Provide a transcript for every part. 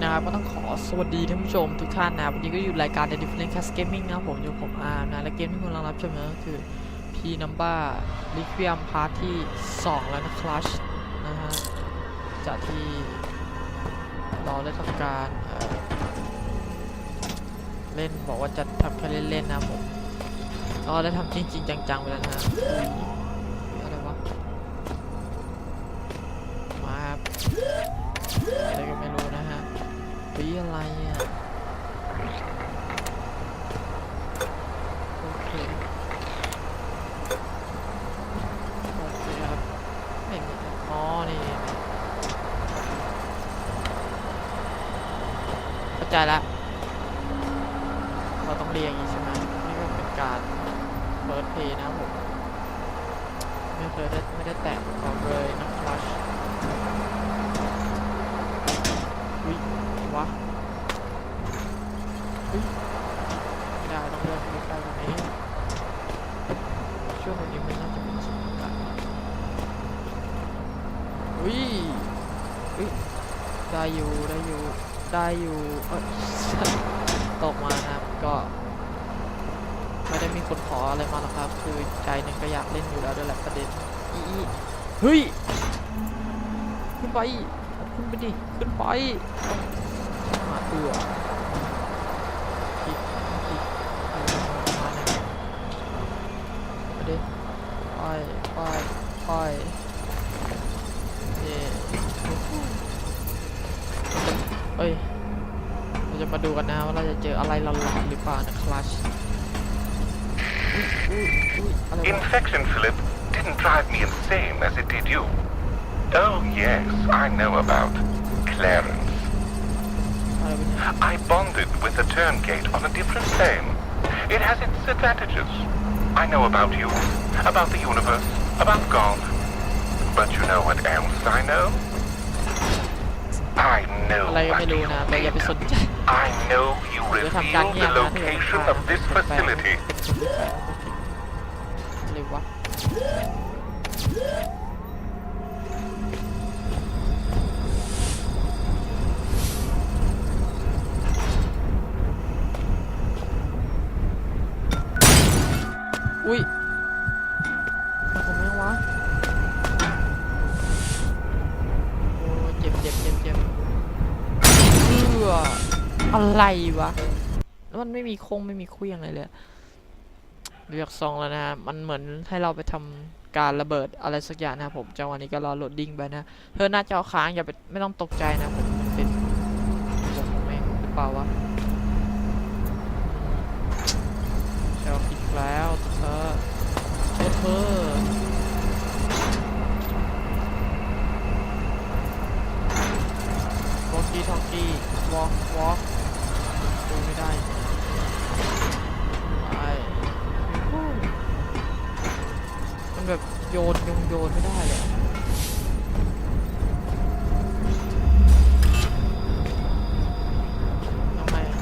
นะครับ ก็ต้องขอสวัสดีท่านผู้ชมทุกท่านนะครับวันนี้ก็อยู่รายการ The Different Cast Gaming นะครับผมอยู่ผมอาร์มนะ และเกมที่คุณกำลังรับชมอยู่ก็คือ P Number Requiem Part ที่ 2 แล้วนะ Clutch นะฮะจากที่เราได้ทำการเเล่นบอกว่าจะทำแค่เล่นๆนะครับผมเราได้ทำจริง ๆ จังๆไปแล้วนะ ปีอะไรอะโอเคโอเคครับไม่มีอ๋อนี่นี่นี่เข้าใจละเราต้องเรียงอย่างนี้ใช่ไหมนี่ก็เป็นการเปิดเพลย์นะผมไม่เคยได้ไม่ได้แตะของเลยนะคลัช อุ้ยวะอุ้ยไม่ได้ต้องเดินไปไกลกว่านี้ช่วงนี้ไม่น่าจะเป็นสุดกันอุ้ยอุ้ย ได้อยู่ได้อยู่ได้อยู่เออตกมานะครับก็ไม่ได้มีคนขออะไรมาหรอกครับ คือใจนึ่งก็อยากเล่นอยู่แล้วด้วยแหละประเด็นอีเฮ้ยขึ้นไปขึ้นไปดิขึ้นไปมาเอือ จะเจออะไรหลอนๆหรือเปล่านะคลัชอุ้ยอุ้ยอุ้ยอะไรวะ Infection, Philip, didn't drive me insane as it did you. Oh, yes, I know about Clarence. อะไรวะเนี่ย I bonded with the Turngate on a different plane. It has its advantages. I know about you, about the universe, about God. But you know what else I know? I know อะไรก็ what ไม่รู้ you นะแต่อย่าไป did. สนใจ I know you เดี๋ยวทำการ revealed เงีย the บนะถ้าเกิด location ว่า of this เป็นแปลก facility. เป็นคนที่แปลกอะไรวะอุ้ย อะไรวะ มันไม่มีโค้งไม่มีคุยอะไรเลยเลือกซองแล้วนะมันเหมือนให้เราไปทำการระเบิดอะไรสักอย่างนะผมจังหวะนี้ก็รอโหลดดิ้งไปนะเธอหน้าจอค้างอย่าไปไม่ต้องตกใจนะผมเป็นผมแม่งหรือเปล่าวะเชลอีกแล้วเธอเธอเธอวอกกี้ทอกกี้วอล์กวอล์ก ไปไปมันแบบโยนโยนโยนไม่ได้เลยทำไมอะ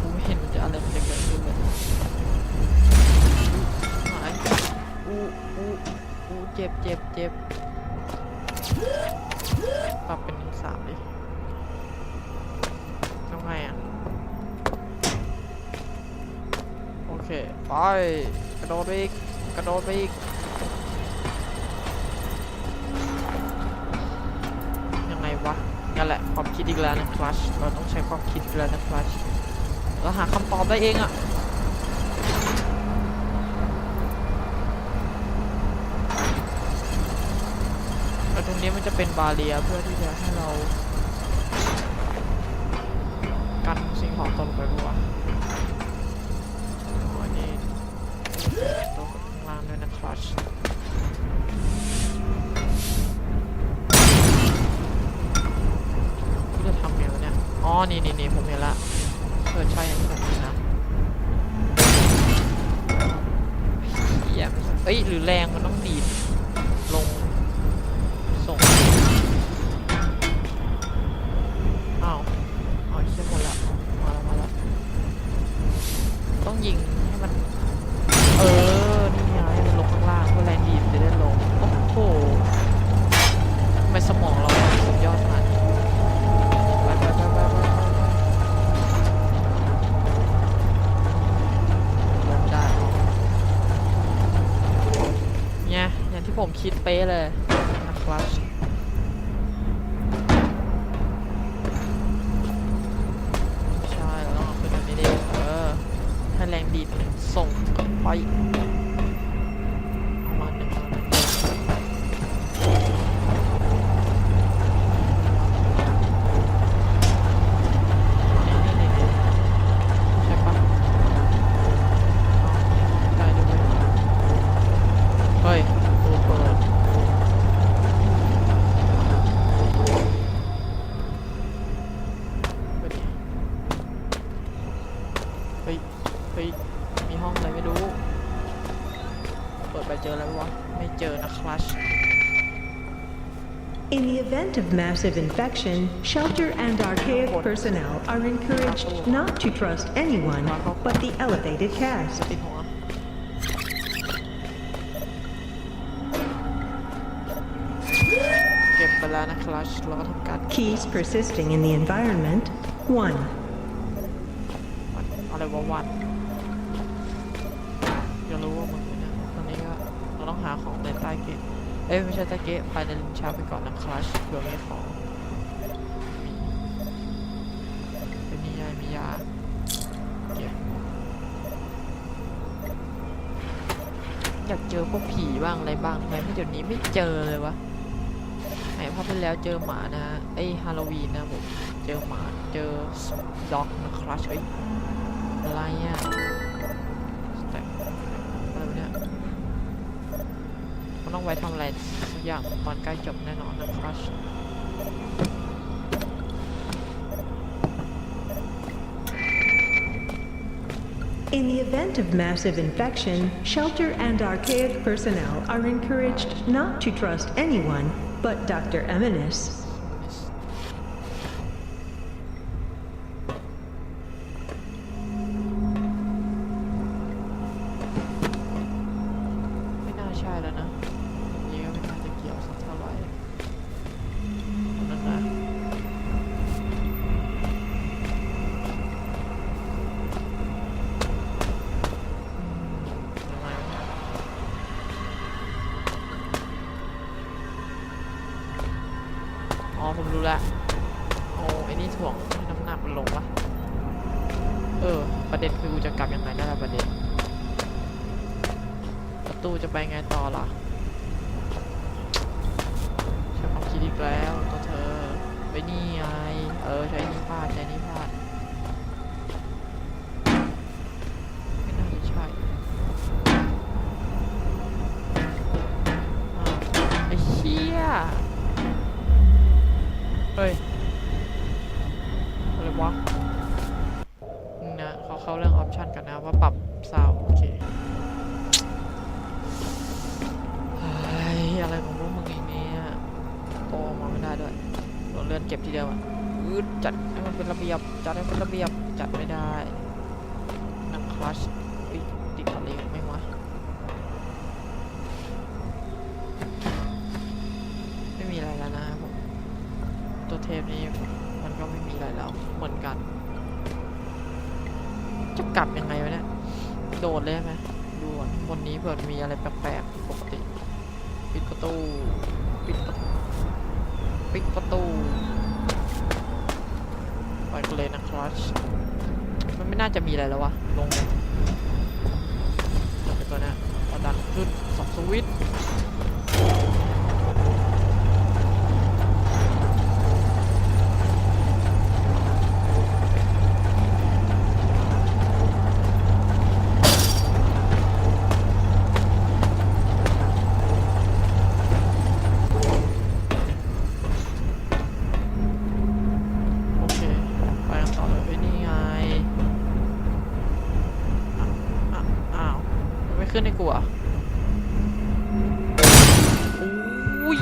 กูไม่เห็นมันจะอะไรมันจะเกิดขึ้นเลยหายอู้อู้อู้เจ็บเจ็บเจ็บปรับเป็นหนึ่งสามดิทำไงอะ เคไปกระโดดไปอีกกระโดดไปอีกยังไงวะนั่นแหละความคิดอีกแล้วนะคลัชเราต้องใช้ความคิดอีกแล้วนะคลัชเราหาคำตอบได้เองอะแต่ตรงนี้มันจะเป็นบาเรียเพื่อที่จะให้เรากันสิ่งของตกลงไปปะวะอ๋อนี่ตัวข้างล่างด้วยนะที่จะทำไงวะเนี่ย อ๋อ นี่นี่นี่ผมเห็นละเออใช่อันนี้ผมเห็นนะเยี่ยมเอ้ย หรือแรงมัน ชิดเป๊ะเลยนะครับใช่เราต้องเอาขึ้นแบบนี้ดิเออให้แรงดีดมันส่งไป ไปเจออะไรวะ ไม่เจอนะคลัช In the event of massive infection, shelter and archaic personnel are encouraged not to trust anyone but the elevated จะ cast. ติดหัว เก็บไปแล้วนะคลัชเราก็ทำการ Keys persisting in the environment 1. วัดอะไรวะวัด เอ้ยไม่ใช่ต้เกตภายในลิ้นชักไปก่อนนะคลัชเผื่อมีของมีเป็นนิยามียาเก็บอยากเจอพวกผีบ้างอะไรบ้างทำไมไม่เดี๋ยวนี้ไม่เจอเลยวะไหนพที่แล้วเจอหมานะไอ้ฮาโลวีนนะผมเจอหมาเจอด็อกนะคลัชเฮ้ยอะไรอะ ว้ทำอะไรสักอย่างตอนใกล้จบแน่นอนนะครัช In the event of massive infection, shelter and archaic personnel are encouraged not to trust anyone but Dr. Eminis. จะกลับยังไงวะเนี่ย โดดเลยไหมดูก่อนบนนี้เผื่อมีอะไรแปลกๆปกติ ปิดประตู ปิดประตูปิดประตูไปกันเลยนะครัชมันไม่น่าจะมีอะไรแล้ววะ ลงเลยลงไปตัวนี้ยเอดันขึ้นสองสวิตช์โอเค ไปกันต่อเลยเอ้ยนี่ไงอะอะอ้าวมันไม่ ขึ้นให้กูอะอุ้ย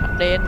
ทันเดน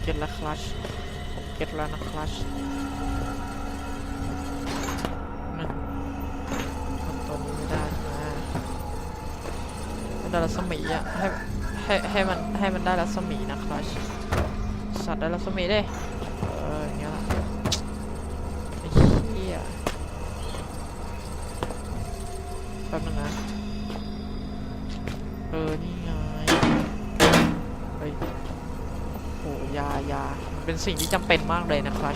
เก็ตแล้วคลัชผมเก็ตแล้วนะคลัชหนึ่งทำตัวนี้ไม่ได้นะไม่ได้รัศมีอะให้ให้ให้มันให้มันได้รัศมีนะคลัชสัตว์ได้รัศมีดิเอ สิ่งที่จำเป็นมากเลยนะครับ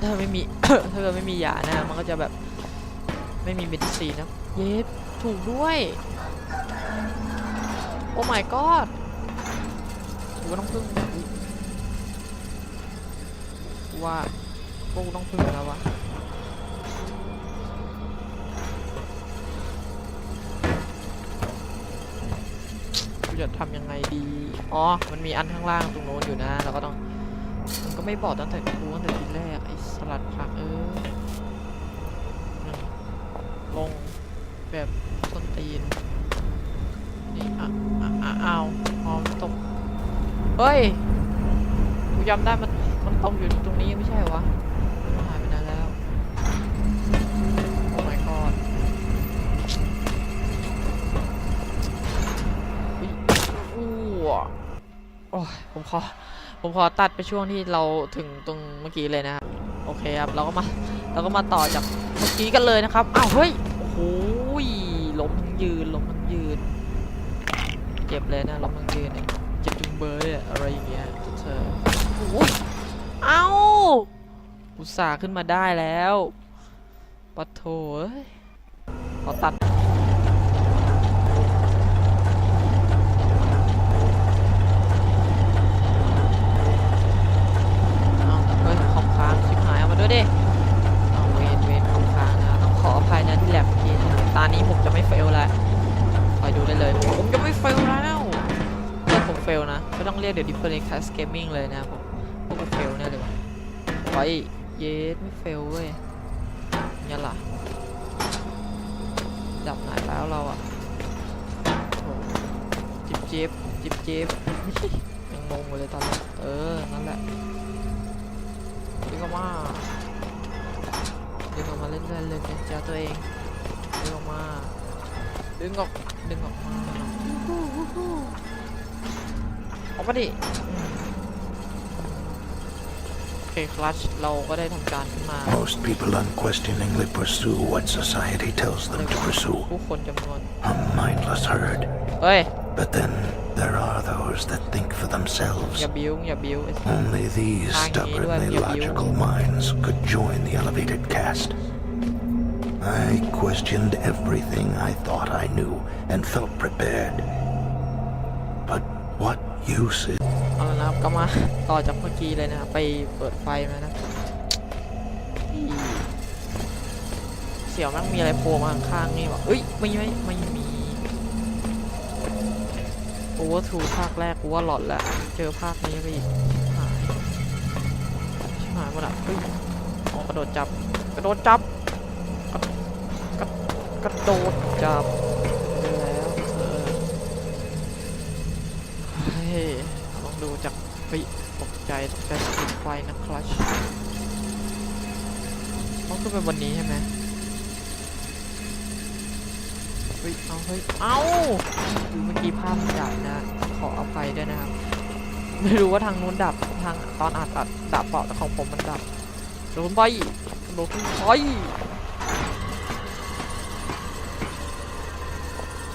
ถ้าไม่มี ถ้าเกิดไม่มียานะ มันก็จะแบบไม่มีเมดิซีนนะเย็ดถูกด้วย โอ้ my god กูกต้องพึ่งว่าพวกกูต้องพึ่งแล้ววะ กู จะทำยังไงดี อ๋อ มันมีอันข้างล่างตรงโน้นอยู่นะ เราก็ต้อง มันก็ไม่บอกตั้งแต่กูตั้งแต่ทีแรก ไอ้สลัดผักเออ ลงแบบต้นตีน นี่อะอะอะเอาเอมตก เฮ้ยกูจำได้มัน มันตกอยู่ตรงนี้ไม่ใช่เหรอวะ ผมขอผมขอตัดไปช่วงที่เราถึงตรงเมื่อกี้เลยนะครับโอเคครับเราก็มาเราก็มาต่อจากเมื่อกี้กันเลยนะครับอ้าวเฮ้ยโอ้ยล้มทั้งยืนล้มทั้งยืนเจ็บเลยนะล้มทั้งยืนเนี่ยเจ็บจุงเบยอะอะไรอย่างเงี้ยเธอโอ้ยเอ้าอุตส่าห์ขึ้นมาได้แล้วปะโถขอตัด เอาเฮ้ยคอมค้างชิบหายเอามา ด้วยดิเอาเวนเวนคอมค้างนะต้องขออภัยนะที่แลบเมื่อกี้นตานี้ผมจะไม่เฟลแล้วคอยดูได้เลย ผมจะไม่เฟลแล้วถ้าผมเฟลนะไม่ต้องเรียกเดี๋ยว Different Class Gaming เลยนะผมพวกผมเฟลแน่เลยวะไปเยสไม่เฟลเว้ยเนี่ยล่ะดับไหนแล้วเราอะโอ้จิบจิบจิบจิบยังงงเลยตอนแรกเออ นั่นแหละ ดึงออกมาดึงออกมาเล่นได้เลยเป็นจ้าตัวเองดึงออกมาดึงออกดึงออกมาออกมาดิอืมโอเคคลัชเราก็ได้ทำการขึ้นมา Most people unquestioningly pursue what society tells them to pursue ผู้คนจำนวน a mindless herd. เฮ้ย But then there are those that think for themselves. อย่าบิ้วอย่าบิ้วไอ้สัส Only these Hang stubbornly you, you. logical minds could join the elevated caste. I questioned everything I thought I knew and felt prepared. But what use is เอาละนะครับก็มา ต่อจากเมื่อกี้เลยนะครับไปเปิดไฟมานะอีเสียวแมันมีอะไรโผล่มาข้างๆนี่วะเอ้ยไม่ไม่ไม่มี ี โอเวอร์ทูภาคแรกกูว่าหลอนแล้ว เจอภาคนี้ก็อีกหายชิบหายหมดอะเฮ้ยออกระโดดจับ กระโดดจับ กระกระกระโดดจับแล้วเฮต้ออดูจากเฮ้ยตกใจตกใจสกิลไฟนะคลัชต้องขึ้นไปบนนี้ใช่ไหม เฮ้ยเอาเฮ้ยเอาดูเมื่อกี้ภาพมันดับนะต้องขออภัยด้วยนะครับ ไม่รู้ว่าทางนู้นดับทางตอนอัดตัดดับเปล่าแต่ของผมมันดับโดนไปโดนไป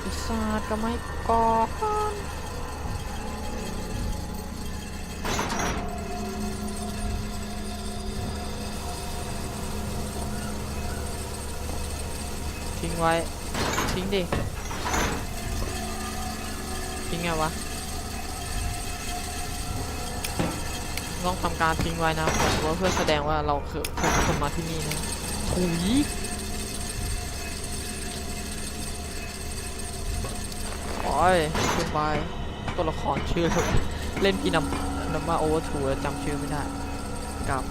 ปีศาจก็ไม่ก่อนทิ้งไว้ ทิ้งดิ ทิ้งไงวะต้องทำการทิ้งไว้นะผมว่าเพื่อแสดงว่าเราคือเคยเป็นคนมาที่นี่นะถุยโอ้ยขึ้นไปตัวละครชื่ออะไรวะเล่นพี่นำนำมาโอเวอร์ทูแล้วจำชื่อไม่ได้ กับ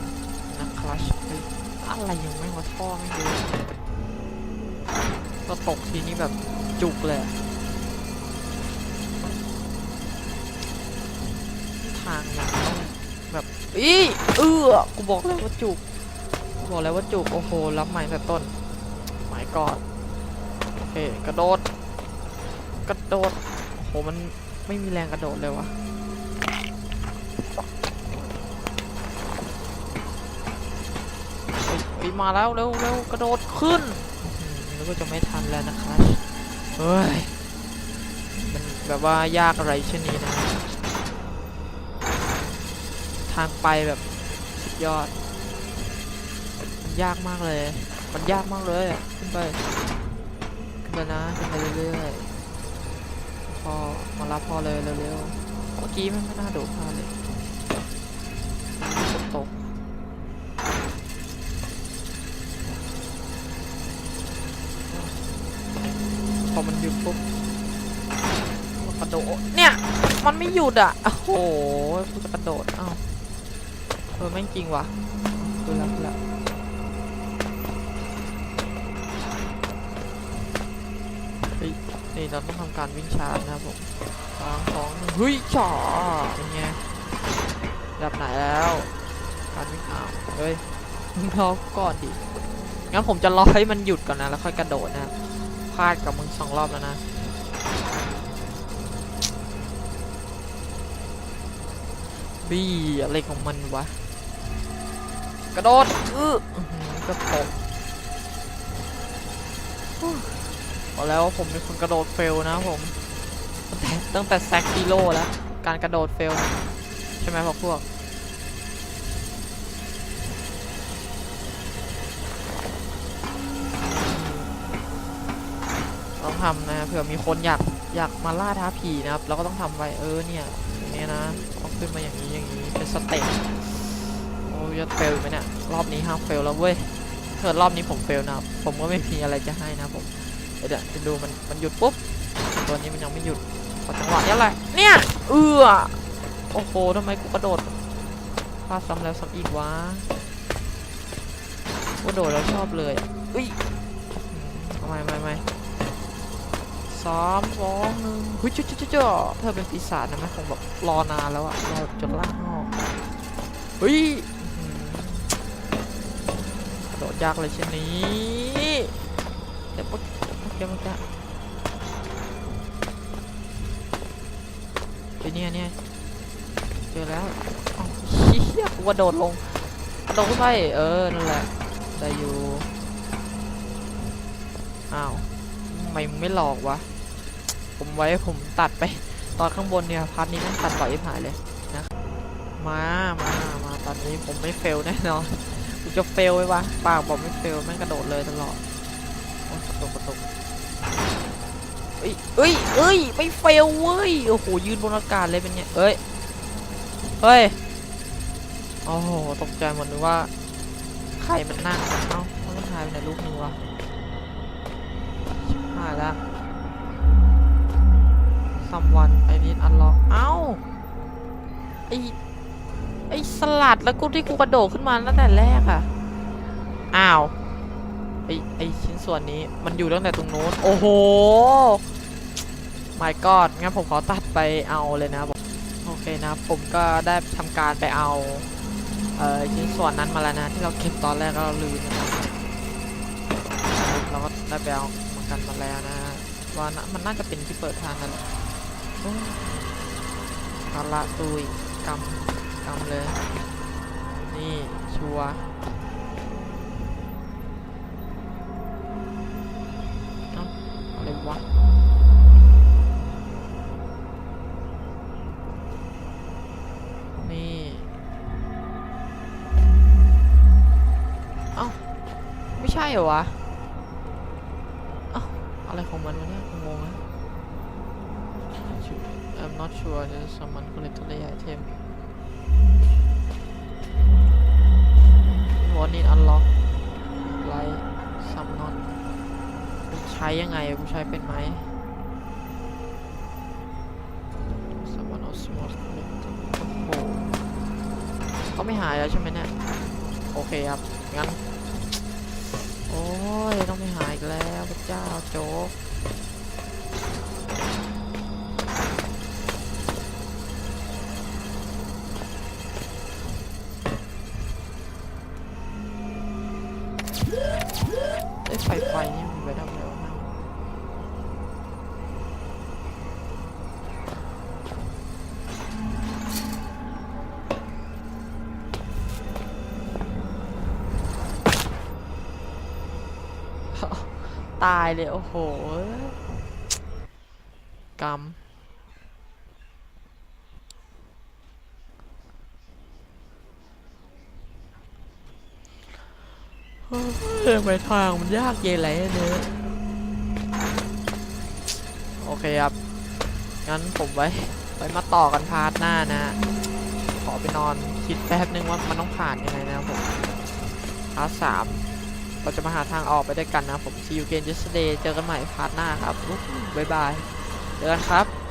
นักคลัชเฮ้ยอะไรยังไม่มาท่อไม่รู้ ก็ตกทีนี้แบบจุกเลยทางยังต้องแบบอีเอื้อกูบอกแล้วว่าจุกบอกแล้วว่าจุกโอ้โหรับใหม่แต่ต้นหมายก่อนโอเคกระโดดกระโดดโอ้โหมันไม่มีแรงกระโดดเลยวะมาแล้วเร็วเร็วกระโดดขึ้น ก็จะไม่ทันแล้วนะครับเฮ้ย มันแบบว่ายากอะไรเช่นนี้นะ ทางไปแบบสุดยอด มันยากมากเลย มันยากมากเลยอะขึ้นไป ขึ้นไปนะ ขึ้นไปเรื่อยๆ พอมารับพอเลยเร็วๆ เมื่อกี้มันไม่น่าโดดพลาดเลยฝนตก พอ มันหยุดปุ๊บมันกระโดดเนี่ย มันไม่หยุดอะ โอ้โหกูจะกระโดดอ้าวเออแม่งจริงว่ะดูแล้วดูแล้วเฮ้ยนี่เราต้องทำการวิ่งชาร์จนะครับผมสามสองหนึ่งเฮ้ยจ่อเป็นไงดับไหนแล้ว การวิ่งอ้าวเฮ้ยมึงรอก่อนดิงั้นผมจะรอให้มันหยุดก่อนนะแล้วค่อยกระโดดนะ พลาดกับมึงสองรอบแล้วนะบี้อะไรของมันวะ กระโดดอื้ออกระตกฮู้บอแล้วผมเป็นคนกระโดดเฟลนะผมตั้งแต่ตั้งแต่แซกซิโร่แล้ว การกระโดดเฟล ใช่ไหมพวกพวก ต้อง ทำนะเผื่อมีคนอยากอยากมาล่าท้าผีนะครับเราก็ต้องทำไว้เออเนี่ยอย่างเนี้ยนะต้องขึ้นมาอย่างนี้อย่างนี้เป็นสเต็ปโอ้ยจะเฟลไหมเนี่ยรอบนี้ห้ามเฟลแล้วเว้ยเกิดรอบนี้ผมเฟลนะครับผมก็ไม่มีอะไรจะให้นะผมเดี๋ยวจะดูมันมันหยุดปุ๊บตัวนี้มันยังไม่หยุดพอจังหวะนี้แหละเนี่ยเอือโอ้โหทำไมกูกระโดดพลาดซ้ำแล้วซ้ำอีกวะกูกระโดดแล้วชอบเลยอุ้ยอืมเอาไม่ไม่ไม่ สามสองหนึ่งเฮ้ยเจ้าเจ้าเจ้าเธอเป็นปีศาจนะแม่คงแบบรอนานแล้วอะรอจนล่างงอกเฮ้ยกระโดดยากเลยเช่นนี้เดี๋ยวปุ๊บเดี๋ยวมันจะเดี๋ยวเนี่ยเนี่ยเจอแล้วเฮียกูกระโดดลงโดดขึ้นไปเออนั่นแหละได้อยู่อ้าวทำไมมึงไม่หลอกวะ ผมไว้ผมตัดไปตอนข้างบนเนี่ยพาร์ทนี้ม่งตัดต่อยหายเลยนะมามามาตอนนี้ผมไม่เฟลแน่นอนกูจะเฟลไว้วะปากบอกไม่เฟลแม่งกระโดดเลยตลอดโอ้ยกระตุกกระตุกเอ้ยเอ้ยเอ้ยไม่เฟลเว้ยโอ้โหยืนบนอากาศเลยเป็นไงเอ้ยเฮ้ยโอ้โหตกใจหมดนึกว่าใครมันนั่งเอ้ามันหายไปไหนลูกนึงวะหายละ someone I need unlock เอ้าไอไอสลัดแล้วกูที่กูกระโดดขึ้นมาตั้งแต่แรกอะอ้าวไอไอชิ้นส่วนนี้มันอยู่ตั้งแต่ตรงโน้นโอ้โห my god งั้นผมขอตัดไปเอาเลยนะโอเคนะผมก็ได้ทำการไปเอาเอ่อชิ้นส่วนนั้นมาแล้วนะที่เราเก็บตอนแรกเราลืมนะครับเราก็ได้ไปเอามากันมาแล้วนะว่านะมันน่าจะเป็นที่เปิดทางนั่น แหละโอ้ยเอาละตุยกำกำเลย นี่ชัวร์เอ้าอะไรวะนี่เอ้าไม่ใช่เหรอวะ เอ้า อะไรของมันวะเนี่ยงงนะ I'm not ำมันก็เลยต้องได้ไอเทมวอร์นิ่งอันล็อกไลท์ซัมนอนใช้ยังไงกูใช้เป็นไหมซัมมอนออสมอสโอ้ก็ไม่หายแล้วใช่ไหมเนี่ย โอเคครับ งั้น โอ้ย ต้องไม่หายอีกแล้วพระเจ้าโจ๊ ตายเลย โอ้โหกรรมเฮ้ยไปทางมันยากเย็นไรเนี่ยโอเคครับ งั้นผมไว้ไว้มาต่อกันพาร์ทหน้านะ ขอไปนอนคิดแป๊บนึงว่ามันต้องผ่านยังไงนะผมพาร์ทสาม เราจะมาหาทางออกไปด้วยกันนะผม see you again yesterday เจอกันใหม่พาร์ทหน้าครับ บ๊ายบาย เจอกันครับ